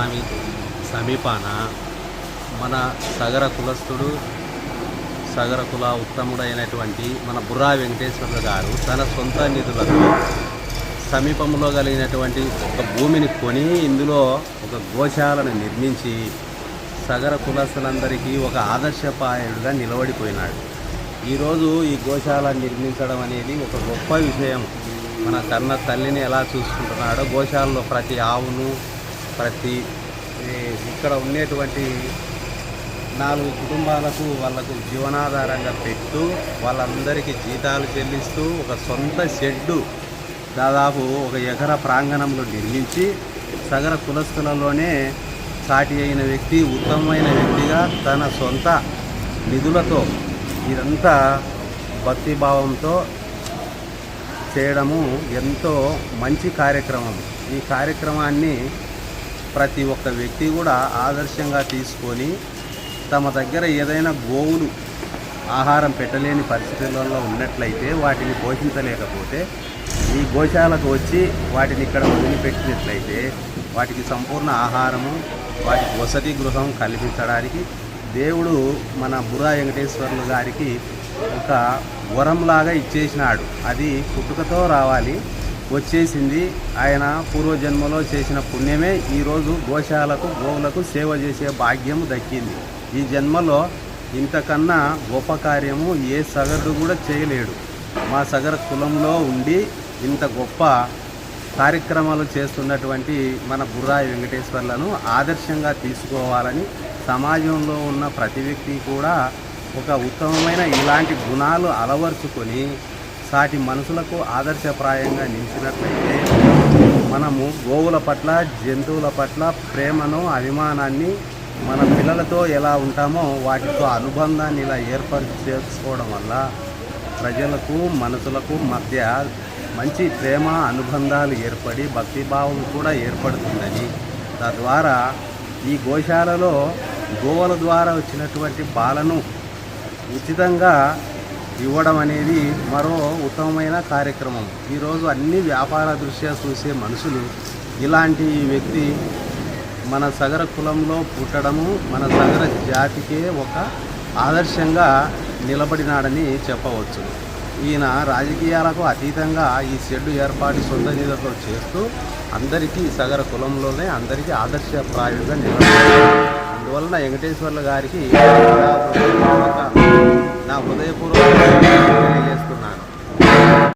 స్వామి సమీపాన మన సగర కులస్థుడు సగర కుల ఉత్తముడైనటువంటి మన బుర్రా వెంకటేశ్వర్లు గారు తన సొంత నిధులతో సమీపంలో కలిగినటువంటి ఒక భూమిని కొని ఇందులో ఒక గోశాలను నిర్మించి సగర కులస్తులందరికీ ఒక ఆదర్శపాయుడుగా నిలబడిపోయినాడు. ఈరోజు ఈ గోశాల నిర్మించడం అనేది ఒక గొప్ప విషయం. మన కన్న తల్లిని ఎలా చూసుకుంటున్నాడో గోశాలలో ప్రతి ఆవును ప్రతి ఇక్కడ ఉండేటువంటి నాలుగు కుటుంబాలకు వాళ్ళకు జీవనాధారంగా పెట్టు వాళ్ళందరికీ జీతాలు చెల్లిస్తూ ఒక సొంత షెడ్డు దాదాపు ఒక ఎకర ప్రాంగణంలో నిర్మించి సగర కులస్తులలోనే సాటి అయిన వ్యక్తి ఉత్తమమైన వ్యక్తిగా తన సొంత నిధులతో ఇదంతా భక్తిభావంతో చేయడము ఎంతో మంచి కార్యక్రమం. ఈ కార్యక్రమాన్ని ప్రతి ఒక్క వ్యక్తి కూడా ఆదర్శంగా తీసుకొని తమ దగ్గర ఏదైనా గోవులు ఆహారం పెట్టలేని పరిస్థితులలో ఉన్నట్లయితే వాటిని పోషించలేకపోతే ఈ గోశాలకు వచ్చి వాటిని ఇక్కడ వదిలిపెట్టినట్లయితే వాటికి సంపూర్ణ ఆహారము వాటికి వసతి గృహం కల్పించడానికి దేవుడు మన బుర్రా వెంకటేశ్వర్లు గారికి ఒక వరంలాగా ఇచ్చేసినాడు. అది పుట్టుకతో రావాలి. వచ్చేసింది. ఆయన పూర్వజన్మలో చేసిన పుణ్యమే. ఈరోజు గోశాలకు గోవులకు సేవ చేసే భాగ్యం దక్కింది. ఈ జన్మలో ఇంతకన్నా గొప్ప కార్యము ఏ సగరుడు కూడా చేయలేడు. మా సగర కులంలో ఉండి ఇంత గొప్ప కార్యక్రమాలు చేస్తున్నటువంటి మన బుర్రాయి వెంకటేశ్వర్లను ఆదర్శంగా తీసుకోవాలని సమాజంలో ఉన్న ప్రతి వ్యక్తి కూడా ఒక ఉత్తమమైన ఇలాంటి గుణాలు అలవర్చుకొని సాటి మనుషులకు ఆదర్శప్రాయంగా నిలిచినట్లయితే మనము గోవుల పట్ల జంతువుల పట్ల ప్రేమను అభిమానాన్ని మన పిల్లలతో ఎలా ఉంటామో వాటితో అనుబంధాన్ని ఇలా ఏర్పాటు చేసుకోవడం వల్ల ప్రజలకు మనసులకు మధ్య మంచి ప్రేమ అనుబంధాలు ఏర్పడి భక్తిభావం కూడా ఏర్పడుతుందని. తద్వారా ఈ గోశాలలో గోవుల ద్వారా వచ్చినటువంటి పాలను ఉచితంగా ఇవ్వడం అనేది మరో ఉత్తమమైన కార్యక్రమం. ఈరోజు అన్ని వ్యాపార దృష్ట్యా చూసే మనుషులు ఇలాంటి వ్యక్తి మన సగర కులంలో పుట్టడము మన సగర జాతికే ఒక ఆదర్శంగా నిలబడినాడని చెప్పవచ్చు. ఈయన రాజకీయాలకు అతీతంగా ఈ షెడ్డు ఏర్పాటు సొంత నిధులతో చేస్తూ అందరికీ సగర కులంలోనే అందరికీ ఆదర్శప్రాయంగా నిలబడి అందువలన వెంకటేశ్వర్ల గారికి నా హృదయపూర్వక తెలియజేస్తున్నాను.